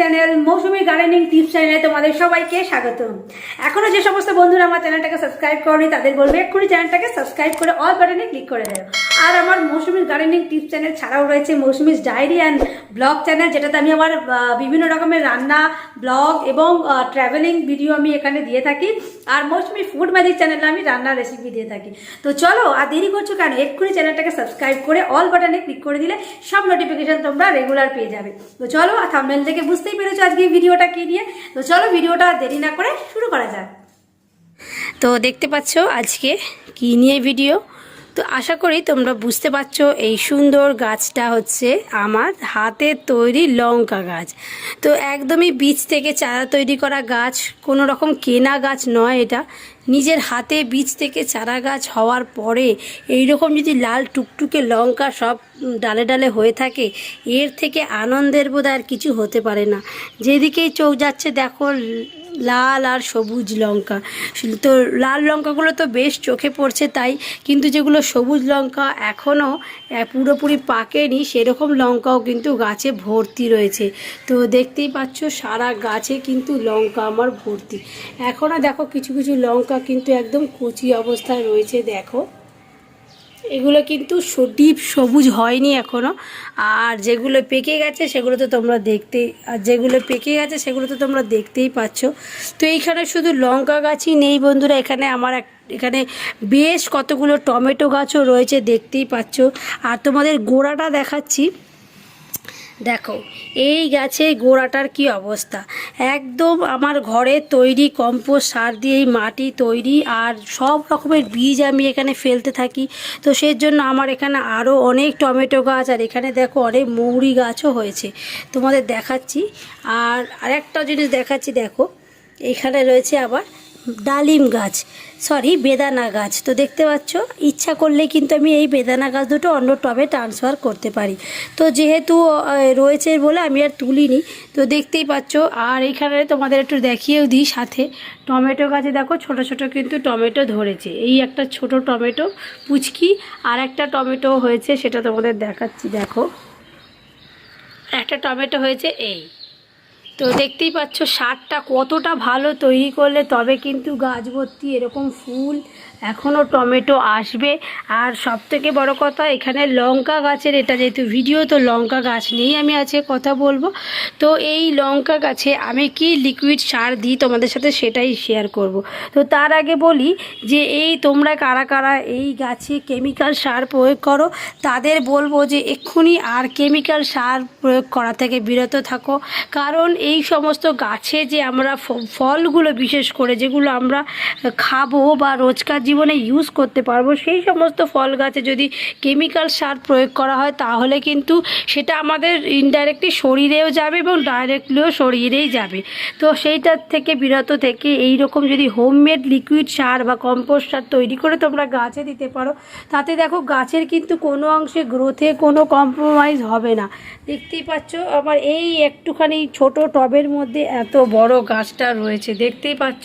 Channel মৌসুমি gardening tips চ্যানেলে তোমাদের সবাইকে স্বাগত এখনও যে সমস্ত বন্ধুরা আমার চ্যানেলটাকে সাবস্ক্রাইব করনি, তাদের বলব এক্ষুনি চ্যানেলটাকে সাবস্ক্রাইব করে অল বাটনে ক্লিক করে দেয় আর আমার মৌসুমীর গার্ডেনিং টিপস চ্যানেল ছাড়াও রয়েছে মৌসুমীর ডায়েরি অ্যান্ড ব্লগ চ্যানেল যেটাতে আমি আমার বিভিন্ন রকমের রান্না ব্লগ এবং ট্রাভেলিং ভিডিও আমি এখানে দিয়ে থাকি। আর মৌসুমী ফুড ম্যাজিক চ্যানেলে আমি রান্নার রেসিপি দিয়ে থাকি। তো চলো, আর দেরি করছ কেন? এক্ষুনি চ্যানেলটাকে সাবস্ক্রাইব করে অল বাটনে ক্লিক করে দিলে সব নোটিফিকেশান তোমরা রেগুলার পেয়ে যাবে। তো চলো, আর থাম্বনেল থেকে বুঝতেই পেরেছ আজকে ভিডিওটা কী নিয়ে? তো চলো ভিডিওটা দেরি না করে শুরু করা যাক। তো দেখতে পাচ্ছ আজকে কি নিয়ে ভিডিও তো আশা করি তোমরা বুঝতে পারছ, এই সুন্দর গাছটা হচ্ছে আমার হাতে তৈরি লঙ্কা গাছ। তো একদমই বীজ থেকে চারা তৈরি করা গাছ, কোনো রকম কেনা গাছ নয় এটা। নিজের হাতে বীজ থেকে চারা গাছ হওয়ার পরে এই রকম যদি লাল টুকটুকে লঙ্কা সব ডালে ডালে হয়ে থাকে, এর থেকে আনন্দের বোধ আর কিছু হতে পারে না। যেদিকেই চোখ যাচ্ছে, দেখো লাল আর সবুজ লঙ্কা। তো লাল লঙ্কাগুলো তো বেশ চোখে পড়ছে তাই, কিন্তু যেগুলো সবুজ লঙ্কা এখনও পুরোপুরি পাকেনি, সেরকম লঙ্কাও কিন্তু গাছে ভর্তি রয়েছে। তো দেখতেই পাচ্ছ সারা গাছে কিন্তু লঙ্কা আমার ভর্তি। এখনও দেখো কিছু কিছু লঙ্কা কিন্তু একদম কচি অবস্থায় রয়েছে, দেখো। এগুলো কিন্তু ডিপ সবুজ হয়নি এখনও আর যেগুলো পেকে গেছে, সেগুলো তো তোমরা দেখতেই আর যেগুলো পেকে গেছে, সেগুলো তো তোমরা দেখতেই পাচ্ছ। তো এইখানে শুধু লঙ্কা গাছই নেই বন্ধুরা, এখানে আমার এক এখানে বেশ কতগুলো টমেটো গাছও রয়েছে, দেখতেই পাচ্ছ। আর তোমাদের গোড়াটা দেখাচ্ছি। দেখো, এই গাছে গোড়াটার কি অবস্থা? একদম আমার ঘরে তৈরি কম্পোস্ট সার দিয়ে মাটি তৈরি, আর সব রকমের বীজ আমি এখানে ফেলতে থাকি। তো সেই জন্য আমার এখানে আরও অনেক টমেটো গাছ, আর এখানে দেখো অনেক মৌরি গাছও হয়েছে। তোমাদের দেখাচ্ছি। আর আরেকটা জিনিস দেখাচ্ছি, দেখো, এখানে রয়েছে আবার ডালিম গাছ। সরি বেদানা গাছ। তো দেখতে পাচ্ছ, ইচ্ছা করলে কিন্তু আমি এই বেদানা গাছ দুটো অন্য টবে ট্রান্সফার করতে পারি। তো যেহেতু রয়েছে বলে আমি আর তুলিনি, তো দেখতেই পাচ্ছ। আর এখানে তোমাদের একটু দেখিয়েও দিই সাথে। টমেটো গাছে দেখো, ছোট ছোট কিন্তু টমেটো ধরেছে। এই একটা ছোট টমেটো, পুচকি, আর একটা টমেটো হয়েছে, সেটা তোমাদের দেখাচ্ছি, দেখো। একটা টমেটো হয়েছে এই। তো দেখতেই পাচ্ছ সারটা কতটা ভালো তৈরি করলে তবে কিন্তু গাছ ভর্তি এরকম ফুল এখনও টমেটো আসবে। আর সব থেকে বড় কথা, এখানে লঙ্কা গাছের, এটা যেহেতু ভিডিও তো লঙ্কা গাছ নিয়েই আমি আজকে কথা বলব। তো এই লঙ্কা গাছে আমি কি লিকুইড সার দিই তোমাদের সাথে সেটাই শেয়ার করব। তো তার আগে বলি যে, এই তোমরা কারা কারা এই গাছে কেমিক্যাল সার প্রয়োগ করো, তাদের বলব যে, এক্ষুনি আর কেমিক্যাল সার প্রয়োগ করা থেকে বিরত থাকো। কারণ এই সমস্ত গাছে যে আমরা ফলগুলো বিশেষ করে যেগুলো আমরা খাব বা রোজকার জীবনে ইউজ করতে পারব, সেই সমস্ত ফল গাছে যদি কেমিক্যাল সার প্রয়োগ করা হয়, তাহলে কিন্তু সেটা আমাদের ইনডাইরেক্টলি শরীরেও যাবে এবং ডাইরেক্টলিও শরীরেই যাবে। তো সেইটার থেকে, বিরত থেকে এই রকম যদি হোমমেড লিকুইড সার বা কম্পোস্ট সার তৈরি করে তোমরা গাছে দিতে পারো, তাতে দেখো গাছের কিন্তু কোনো অংশে গ্রোথে কোনো কম্প্রোমাইজ হবে না। দেখতেই পাচ্ছ আবার এই একটুখানি ছোট টবের মধ্যে এত বড় গাছটা রয়েছে, দেখতেই পাচ্ছ।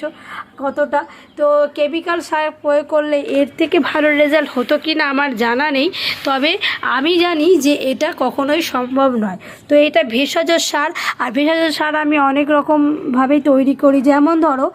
কতটা? তো কেমিক্যাল সার প্রয়োগ করলে এর থেকে ভালো রেজাল্ট হতো কি না আমার জানা নেই। তবে আমি জানি যে এটা কখনোই সম্ভব নয়। তো এটা ভেষজ সার, আর ভেষজ সার আমি অনেক রকমভাবেই তৈরি করি। যেমন ধরো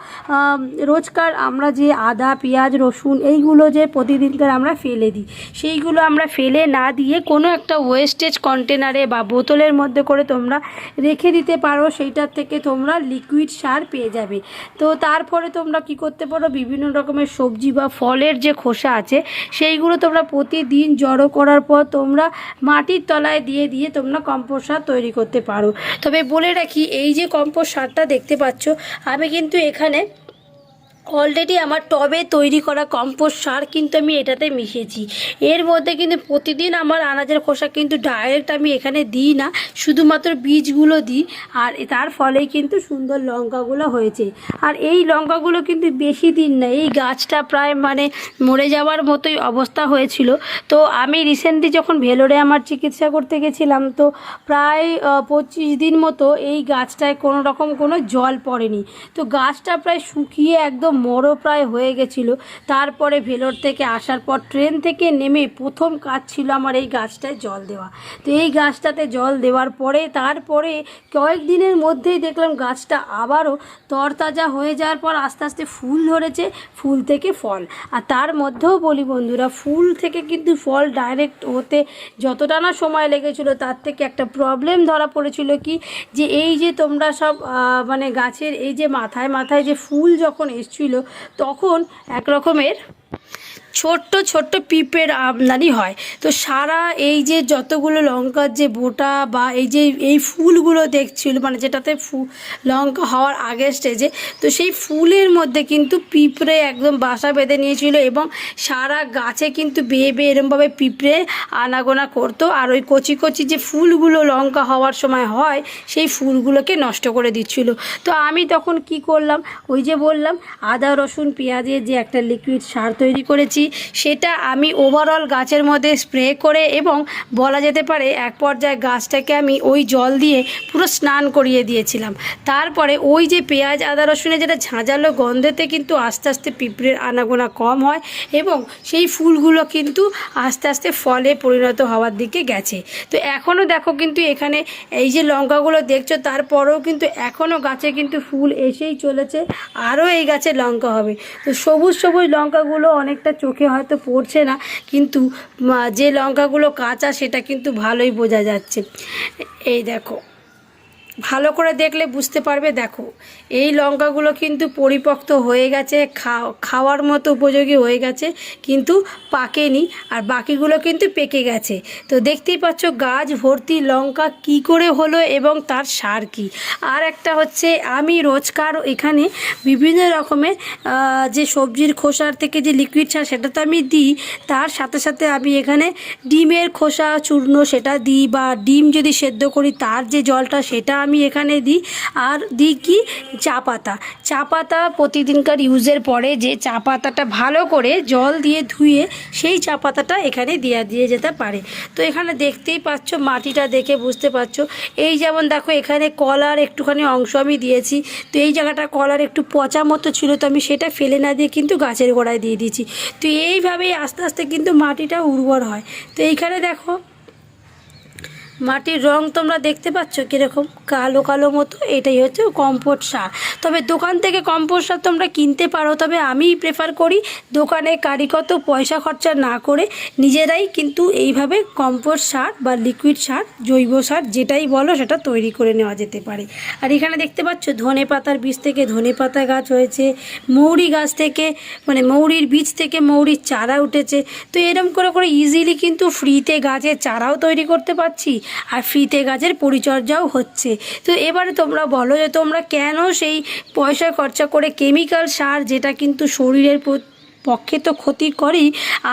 রোজকার আমরা যে আদা, পেঁয়াজ, রসুন এইগুলো যে প্রতিদিনকার আমরা ফেলে দিই, সেইগুলো আমরা ফেলে না দিয়ে কোনো একটা ওয়েস্টেজ কন্টেনারে বা বোতলের মধ্যে করে তোমরা রেখে দিতে পারো। সেইটার থেকে তোমরা লিকুইড সার পেয়ে যাবে। তো তারপরে তোমরা কি করতে পারো? বিভিন্ন রকমের সবজি বা ফলের যে খোসা আছে, সেইগুলো তোমরা প্রতিদিন জড়ো করার পর তোমরা মাটির তলায় দিয়ে দিয়ে তোমরা কম্পোস্ট সার তৈরি করতে পারো। তবে বলে রাখি, এই যে কম্পোস্ট সারটা দেখতে পাচ্ছ, আমি কিন্তু এখানে অলরেডি আমার টবে তৈরি করা কম্পোস্ট সার কিন্তু আমি এটাতে মিশিয়েছি। এর মধ্যে কিন্তু প্রতিদিন আমার আনাজের খোসা কিন্তু ডাইরেক্ট আমি এখানে দিই না, শুধুমাত্র বীজগুলো দিই। আর তার ফলেই কিন্তু সুন্দর লঙ্কাগুলো হয়েছে। আর এই লঙ্কাগুলো কিন্তু বেশি দিন না, এই গাছটা প্রায় মানে মরে যাওয়ার মতোই অবস্থা হয়েছিল। তো আমি রিসেন্টলি যখন ভেলোরে আমার চিকিৎসা করতে গেছিলাম, তো প্রায় পঁচিশ দিন মতো এই গাছটায় কোনো রকম কোনো জল পড়েনি। তো গাছটা প্রায় শুকিয়ে একদম একদম মরো প্রায় হয়ে গেছিল। তারপরে ভেলোর থেকে আসার পর ট্রেন থেকে নেমে প্রথম কাজ ছিল আমার এই গাছটায় জল দেওয়া। তো এই গাছটাতে জল দেওয়ার পরে তারপরে কয়েকদিনের মধ্যেই দেখলাম গাছটা আবারও তরতাজা হয়ে যাওয়ার পর আস্তে আস্তে ফুল ধরেছে, ফুল থেকে ফল। আর তার মধ্যেও বলি বন্ধুরা, ফুল থেকে কিন্তু ফল ডাইরেক্ট হতে যতটা না সময় লেগেছিল, তার থেকে একটা প্রবলেম ধরা পড়েছিল কি? যে এই যে তোমরা সব মানে গাছের এই যে মাথায় মাথায় যে ফুল যখন এসছিল তখন এক রকমের ছোট্ট ছোট্ট পিঁপড়ের আমদানি হয়। তো সারা এই যে যতগুলো লঙ্কার যে বোটা বা এই যে, এই ফুলগুলো দেখছিল মানে যেটাতে ফু, লঙ্কা হওয়ার আগের স্টেজে তো সেই ফুলের মধ্যে কিন্তু পিঁপড়ে একদম বাসা বেঁধে নিয়েছিল এবং সারা গাছে কিন্তু বেয়ে বেয়ে এরমভাবে পিঁপড়ে আনাগোনা করতো। আর ওই কচি কচি যে ফুলগুলো লঙ্কা হওয়ার সময় হয়, সেই ফুলগুলোকে নষ্ট করে দিচ্ছিল। তো আমি তখন কি করলাম? ওই যে বললাম, আদা, রসুন, পেঁয়াজের যে একটা লিকুইড সার তৈরি করেছি। সেটা আমি ওভারঅল গাছের মধ্যে স্প্রে করে এবং বলা যেতে পারে এক পর্যায়ে গাছটাকে আমি ওই জল দিয়ে পুরো স্নান করিয়ে দিয়েছিলাম। তারপরে ওই যে পেঁয়াজ, আদা, রসুনের যেটা ঝাঁঝালো গন্ধেতে কিন্তু আস্তে আস্তে পিঁপড়ের আনাগোনা কম হয় এবং সেই ফুলগুলো কিন্তু আস্তে আস্তে ফলে পরিণত হওয়ার দিকে গেছে। তো এখনও দেখো কিন্তু এখানে এই যে লঙ্কাগুলো দেখছ, তারপরেও কিন্তু এখনও গাছে কিন্তু ফুল এসেই চলেছে, আরও এই গাছে লঙ্কা হবে। তো সবুজ সবুজ লঙ্কাগুলো অনেকটা চোখে হয়তো পড়ছে না, কিন্তু যে লঙ্কাগুলো কাঁচা সেটা কিন্তু ভালোই বোঝা যাচ্ছে। এই দেখো। ভালো করে দেখলে বুঝতে পারবে, দেখো। এই লঙ্কাগুলো কিন্তু পরিপক্ত হয়ে গেছে খাওয়ার মতো উপযোগী হয়ে গেছে, কিন্তু পাকেনি। আর বাকিগুলো কিন্তু পেকে গেছে। তো দেখতেই পাচ্ছ গাছ ভর্তি লঙ্কা কি করে হলো এবং তার সার কি। আর একটা হচ্ছে, আমি রোজকার এখানে বিভিন্ন রকমের যে সবজির খোসার থেকে যে লিকুইড সার সেটা তো আমি দিই, তার সাথে সাথে আমি এখানে ডিমের খোসা, চূর্ণ সেটা দিই বা ডিম যদি সেদ্ধ করি, তার যে জলটা সেটা আমি এখানে দিই। আর দিই কি? চা পাতা। চা পাতা প্রতিদিনকার ইউজের পরে যে চা পাতাটা ভালো করে জল দিয়ে ধুয়ে সেই চা পাতাটা এখানে দেওয়া দিয়ে যেতে পারে। তো এখানে দেখতেই পাচ্ছ, মাটিটা দেখে বুঝতে পারছ এই যেমন দেখো, এখানে কলার একটুখানি অংশ আমি দিয়েছি। তো এই জায়গাটা কলার একটু পচা মতো ছিল, তো আমি সেটা ফেলে না দিয়ে কিন্তু গাছের গোড়ায় দিয়ে দিয়েছি। তো এইভাবেই আস্তে আস্তে কিন্তু মাটিটা উর্বর হয়। তো এইখানে দেখো মাটির রং তোমরা দেখতে পাচ্ছ কীরকম? কালো কালো মতো, এটাই হচ্ছে কম্পোস্ট সার। তবে দোকান থেকে কম্পোস্ট সার তোমরা কিনতে পারো, তবে আমি প্রেফার করি দোকানে কারিগত পয়সা খরচা না করে নিজেরাই কিন্তু এইভাবে কম্পোস্ট সার বা লিকুইড সার, জৈব সার যেটাই বলো সেটা তৈরি করে নেওয়া যেতে পারে। আর এখানে দেখতে পাচ্ছ ধনে পাতার বীজ থেকে ধনে পাতা গাছ হয়েছে, মৌরি গাছ থেকে মানে মৌরির বীজ থেকে মৌরির চারা উঠেছে। তো এরম করে করে ইজিলি কিন্তু ফ্রিতে গাছের চারাও তৈরি করতে পারছি। আর ফ্রিতে গাছের পরিচর্যাও হচ্ছে। তো এবারে তোমরা বলো যে তোমরা কেন সেই পয়সা খরচা করে কেমিক্যাল সার যেটা কিন্তু শরীরের প্রতি পক্ষে তো ক্ষতি করেই।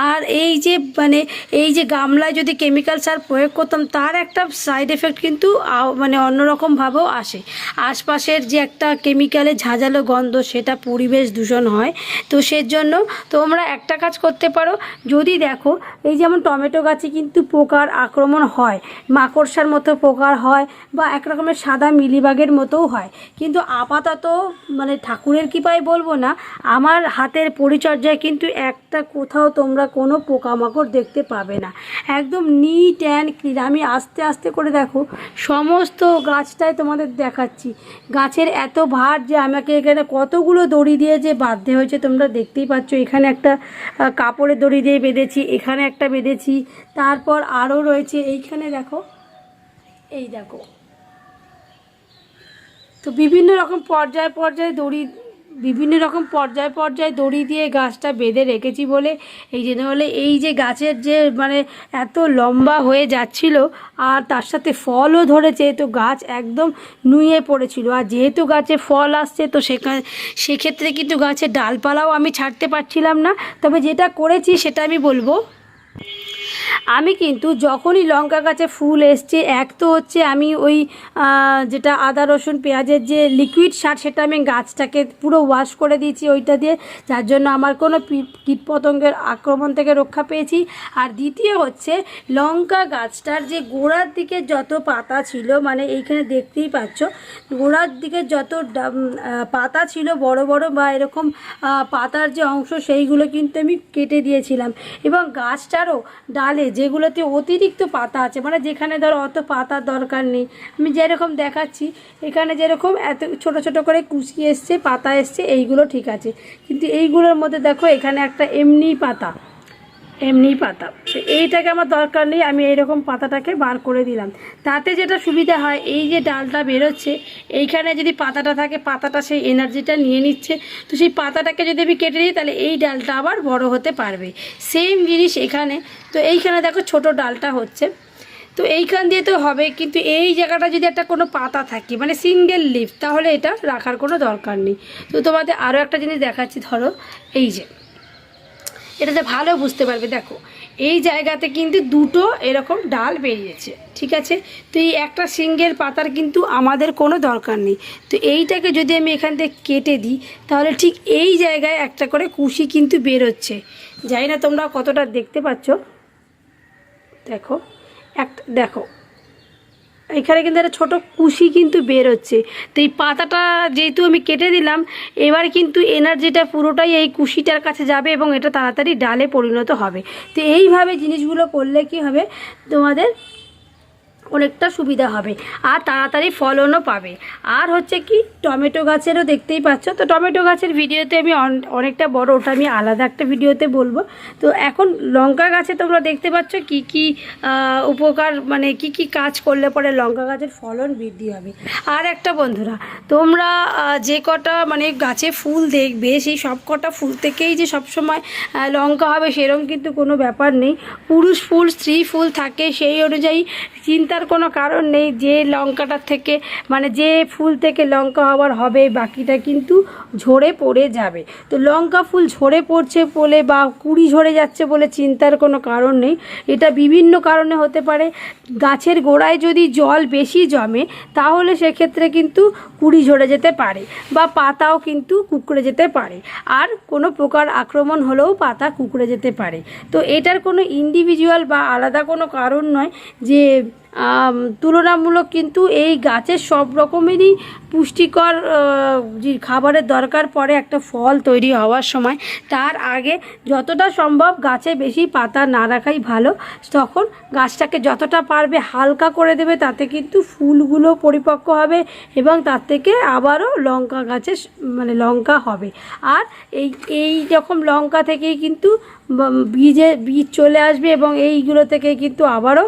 আর এই যে মানে এই যে গামলায় যদি কেমিক্যাল সার প্রয়োগ করতাম, তার একটা সাইড এফেক্ট কিন্তু মানে অন্যরকমভাবেও আসে। আশপাশের যে একটা কেমিক্যালে ঝাঁঝালো গন্ধ, সেটা পরিবেশ দূষণ হয়। তো সেজন্য তোমরা একটা কাজ করতে পারো। যদি দেখো, এই যেমন টমেটো গাছে কিন্তু পোকার আক্রমণ হয়। মাকড়সার মতো পোকার হয় বা এক রকমের সাদা মিলিবাগের মতোও হয়। কিন্তু আপাতত মানে ঠাকুরের কৃপায় বলব না, আমার হাতের পরিচর্যায় কিন্তু একটা কোথাও তোমরা কোনো পোকামাকড় দেখতে পাবে না। একদম নিট অ্যান্ড ক্লিন আমি আস্তে আস্তে করে দেখো, সমস্ত গাছটাই তোমাদের দেখাচ্ছি। গাছের এত ভার যে আমাকে এখানে কতগুলো দড়ি দিয়ে যে বাঁধতে হয়েছে, তোমরা দেখতেই পাচ্ছ। এখানে একটা কাপড়ের দড়ি দিয়ে বেঁধেছি, এখানে একটা বেঁধেছি, তারপর আরও রয়েছে, এইখানে দেখো, এই দেখো। তো বিভিন্ন রকম পর্যায়ে পর্যায়ে দড়ি বিভিন্ন রকম পর্যায় পর্যায়ে দড়ি দিয়ে গাছটা বেঁধে রেখেছি বলে, এই জন্য বলে এই যে গাছের যে মানে এত লম্বা হয়ে যাচ্ছিল, আর তার সাথে ফলও ধরেছে, তো গাছ একদম নুয়ে পড়েছিল। আর যেহেতু গাছে ফল আসছে, তো সেখানে সেক্ষেত্রে কিন্তু গাছের ডালপালাও আমি ছাড়তে পারছিলাম না। তবে যেটা করেছি সেটা আমি বলব আমি কিন্তু যখনই লঙ্কা গাছে ফুল এসছে, এক তো হচ্ছে আমি ওই যেটা আদা, রসুন, পেঁয়াজের যে লিকুইড সার, সেটা আমি গাছটাকে পুরো ওয়াশ করে দিয়েছি ওইটা দিয়ে। যার জন্য আমার কোনো কীটপতঙ্গের আক্রমণ থেকে রক্ষা পেয়েছি। আর দ্বিতীয় হচ্ছে, লঙ্কা গাছটার যে গোড়ার দিকে যত পাতা ছিল মানে এইখানে দেখতেই পাচ্ছ, গোড়ার দিকে যত পাতা ছিল, বড় বড় বা এরকম পাতার যে অংশ, সেইগুলো কিন্তু আমি কেটে দিয়েছিলাম। এবং গাছটারও ডালে যেগুলোতে অতিরিক্ত পাতা আছে মানে যেখানে ধর অত পাতার দরকার নেই। আমি যেরকম দেখাচ্ছি, এখানে যেরকম এত ছোট ছোট করে কুচি এসছে, পাতা এসছে, এইগুলো ঠিক আছে। কিন্তু এইগুলোর মধ্যে দেখো, এখানে একটা এমনি পাতা। এমনি পাতা। তো এইটাকে আমার দরকার নেই, আমি এইরকম পাতাটাকে বার করে দিলাম। তাতে যেটা সুবিধা হয়, এই যে ডালটা বেরোচ্ছে, এইখানে যদি পাতাটা থাকে, পাতাটা সেই এনার্জিটা নিয়ে নিচ্ছে। তো সেই পাতাটাকে যদি আমি কেটে দিই, তাহলে এই ডালটা আবার বড় হতে পারবে। সেম জিনিস এখানে। তো এইখানে দেখো ছোট ডালটা হচ্ছে। তো এইখান দিয়ে তো হবে, কিন্তু এই জায়গাটা যদি একটা কোনো পাতা থাকে মানে সিঙ্গেল লিফ তাহলে এটা রাখার কোনো দরকার নেই। তো তোমাদের আরও একটা জিনিস দেখাচ্ছি, ধরো, এই যে। এটাতে ভালো বুঝতে পারবে। দেখো, এই জায়গাতে কিন্তু দুটো এরকম ডাল বেরিয়েছে, ঠিক আছে? তো এই একটা সিঙ্গেল পাতার কিন্তু আমাদের কোনো দরকার নেই। তো এইটাকে যদি আমি এখান থেকে কেটে দিই, তাহলে ঠিক এই জায়গায় একটা করে কুশি কিন্তু বেরোচ্ছে। জানি না তোমরা কতটা দেখতে পাচ্ছ। দেখো এক দেখো এখানে কিন্তু একটা ছোটো কুশি কিন্তু বের হচ্ছে তো এই পাতাটা যেহেতু আমি কেটে দিলাম, এবার কিন্তু এনার্জিটা পুরোটাই এই কুশিটার কাছে যাবে এবং এটা তাড়াতাড়ি ডালে পরিণত হবে। তো এইভাবে জিনিসগুলো করলে কি হবে? তোমাদের অনেকটা সুবিধা হবে। আর তাড়াতাড়ি ফলনও পাবে। আর হচ্ছে কি টমেটো গাছেরও দেখতেই পাচ্ছ। তো টমেটো গাছের ভিডিওতে আমি অনেকটা বড় ওটা আমি আলাদা একটা ভিডিওতে বলব। তো এখন লঙ্কা গাছে তোমরা দেখতে পাচ্ছ কি কি উপকার মানে কি কি কাজ করলে পরে লঙ্কা গাছের ফলন বৃদ্ধি হবে। আর একটা বন্ধুরা তোমরা যে কটা মানে গাছে ফুল দেখবে সেই সব কটা ফুল থেকেই যে সবসময় আহ, লঙ্কা হবে সেরকম কিন্তু কোনো ব্যাপার নেই। পুরুষ ফুল স্ত্রী ফুল থাকে সেই অনুযায়ী চিন্তার কোনো কারণ নেই, যে লঙ্কাটার থেকে মানে যে ফুল থেকে লঙ্কা হওয়ার হবে, বাকিটা কিন্তু ঝরে পড়ে যাবে। তো লঙ্কা ফুল ঝরে পড়ছে বলে বা কুড়ি ঝরে যাচ্ছে বলে চিন্তার কোনো কারণ নেই। এটা বিভিন্ন কারণে হতে পারে। গাছের গোড়ায় যদি জল বেশি জমে, তাহলে সেক্ষেত্রে কিন্তু কুড়ি ঝরে যেতে পারে বা পাতাও কিন্তু কুকড়ে যেতে পারে। আর কোনো প্রকার আক্রমণ হলেও পাতা কুকড়ে যেতে পারে। তো এটার কোনো ইন্ডিভিজুয়াল বা আলাদা কোনো কারণ নয় যে তুলনামূলক কিন্তু এই গাছের সব রকমেরই পুষ্টিকর খাবারের দরকার পড়ে একটা ফল তৈরি হওয়ার সময়। তার আগে যতটা সম্ভব গাছে বেশি পাতা না রাখাই ভালো। তখন গাছটাকে যতটা পারবে হালকা করে দেবে, তাতে কিন্তু ফুলগুলো পরিপক্ক হবে এবং তার থেকে আবারও লঙ্কা গাছে মানে লঙ্কা হবে। আর এই এই রকম লঙ্কা থেকেই কিন্তু বীজে, বীজ চলে আসবে এবং এইগুলো থেকে কিন্তু আবারও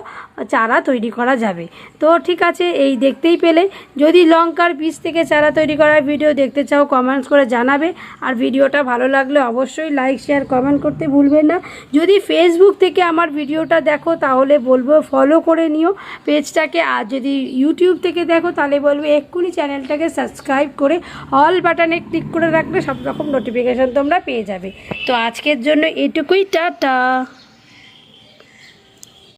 চারা তৈরি করা যাবে। তো ঠিক আছে, এই দেখতেই পেলে। যদি লঙ্কার বীজ থেকে চারা তৈরি করার ভিডিও দেখতে চাও কমেন্টস করে জানাবে। আর ভিডিওটা ভালো লাগলে অবশ্যই লাইক শেয়ার কমেন্ট করতে ভুলবেন না। যদি ফেসবুক থেকে আমার ভিডিওটা দেখো, তাহলে বলব ফলো করে নিও পেজটাকে আর যদি ইউটিউব থেকে দেখো, তাহলে বলব এক্ষুনি চ্যানেলটাকে সাবস্ক্রাইব করে অল বাটনে ক্লিক করে রাখলে সব রকম নোটিফিকেশান তোমরা পেয়ে যাবে। তো আজকের জন্য এটুকুই টাটা